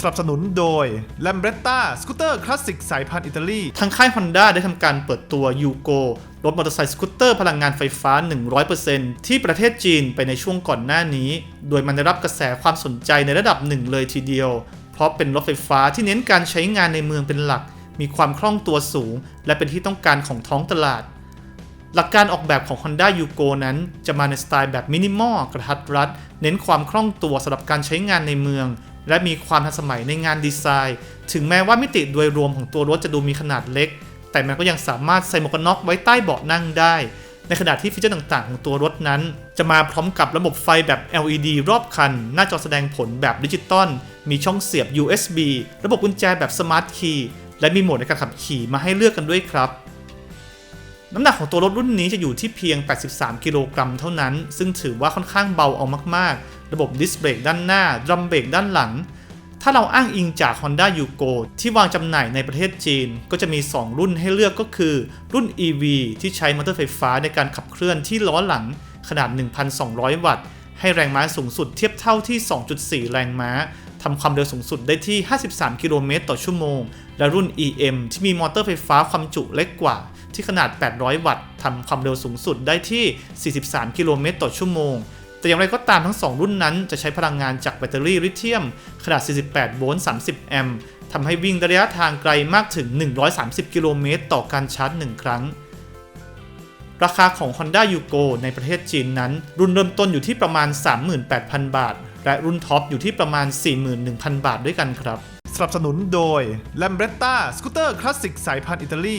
สนับสนุนโดย l a m b r e t t a สกูตเตอร์คลาสสิกสายพันธุ์อิตาลี ทางค่าย Honda ได้ทำการเปิดตัว Yugo รถมอเตอร์ไซค์สกูตเตอร์พลังงานไฟฟ้า 100%ที่ประเทศจีนไปในช่วงก่อนหน้านี้ โดยมันได้รับกระแสความสนใจในระดับหนึ่งเลยทีเดียว เพราะเป็นรถไฟฟ้าที่เน้นการใช้งานในเมืองเป็นหลัก มีความคล่องตัวสูง และเป็นที่ต้องการของท้องตลาด หลักการออกแบบของ Honda Yugo นั้น จะมาในสไตล์แบบมินิมอลกระทัดรัด เน้นความคล่องตัวสำหรับการใช้งานในเมือง และมีความทันสมัยในงานดีไซน์ ถึงแม้ว่ามิติโดยรวมของตัวรถจะดูมีขนาดเล็ก แต่มันก็ยังสามารถใส่หมวกกันน็อกไว้ใต้เบาะนั่งได้ ในขณะที่ฟีเจอร์ต่างๆ ของตัวรถนั้น จะมาพร้อมกับระบบไฟแบบ LED รอบคัน หน้าจอแสดงผลแบบดิจิตอล มีช่องเสียบ USB ระบบกุญแจแบบสมาร์ทคีย์ และมีโหมดในการขับขี่มาให้เลือกกันด้วยครับ น้ำหนักของตัวรถรุ่นนี้จะอยู่ที่เพียง 83 กิโลกรัมเท่านั้น ซึ่งถือว่าค่อนข้างเบาเอามาก ๆ ระบบดิสเบรกด้านหน้าดรัมเบรกด้านหลัง ถ้าเราอ้างอิงจาก Honda Yugo ที่วางจำหน่ายในประเทศจีน ก็จะมี 2 รุ่นให้เลือกก็คือ รุ่น EV ที่ใช้มอเตอร์ไฟฟ้าในการขับเคลื่อนที่ล้อหลังขนาด 1,200 วัตต์ ให้แรงม้าสูงสุดเทียบเท่าที่ 2.4 แรงม้า ทำความเร็วสูงสุดได้ที่ 53 กิโลเมตรต่อชั่วโมง และรุ่น EM ที่มีมอเตอร์ไฟฟ้าความจุเล็กกว่า ที่ขนาด 800 วัตต์ทำความเร็วสูงสุดได้ที่ 43 กิโลเมตรต่อชั่วโมง แต่อย่างไรก็ตามทั้ง 2 รุ่นนั้นจะใช้พลังงานจากแบตเตอรี่ลิเธียม ขนาด 48 โวลต์ 30 แอมป์ทำให้วิ่งระยะทางไกลมากถึง 130 กิโลเมตรต่อการชาร์จ 1 ครั้งราคาของ Honda Yugo ในประเทศจีนนั้น รุ่นเริ่มต้นอยู่ที่ประมาณ 38,000 บาท และรุ่นท็อปอยู่ที่ประมาณ 41,000 บาทด้วยกันครับ สนับสนุนโดย l a m b r e t t a สกูตเตอร์คลาสสิกสายพันธุ์อิตาลี